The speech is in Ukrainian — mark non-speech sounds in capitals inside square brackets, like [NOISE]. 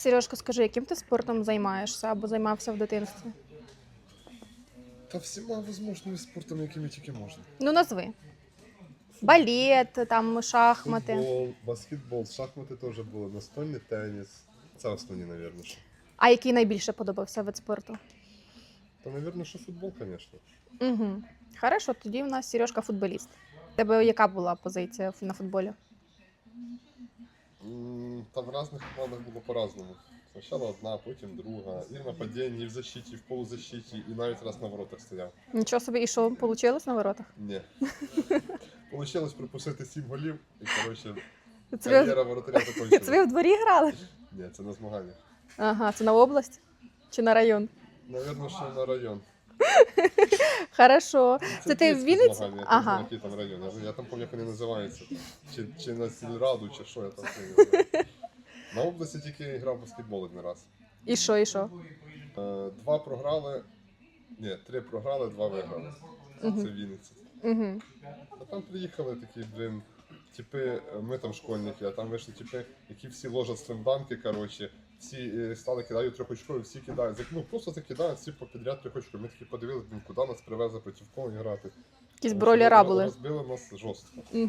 Сережко, скажи, яким ти спортом займаєшся або займався в дитинстві? Та всіма возможними спортами, якими тільки можна. Ну, назви. Балет, там шахмати. Футбол, баскетбол, шахмати теж були, настольний теніс. Це основні, мабуть. А який найбільше подобався вид спорту? Та, мабуть, що футбол, звісно. Угу. Хорошо, тоді в нас Сережка футболіст. Тебе яка була позиція на футболі? М, Та в різних командах було по-разному. Спочатку одна, потім друга. І в нападінні, і в защиті, і в полузащиті, і навіть раз на воротах стояв. Нічого собі, і що вийшло на воротах? Ні. Получилось пропустити сім голів, і коротше, кар'єра воротаря [LAUGHS] це ви в дворі грали? Ні, це на змаганнях. Ага, це на область чи на район? Навірно, що на район. [LAUGHS] Хорошо. Це ти в Вінниці? Ага. який там район. Я, я там пам'ятаю, як вони називаються. Чи, чи на сільраду, чи що я там [LAUGHS] не знаю. На області тільки грав в баскетбол один раз. І що, і що? Е, Два програли. Ні, три програли, два виграли. Це Мгм. Вінниця. Угу. А там приїхали такі, блін, типи, е, ми там школьники, а там вийшли типи, які всі ложать стендамки, коротше, всі е, стали кидають трьохочкові, всі кидають. Ну, просто закидають всі попідряд трьохочкові. Ми такі подивилися, блін, куди нас привезли проти кого грати. Якісь що були. Розбили нас жорстко.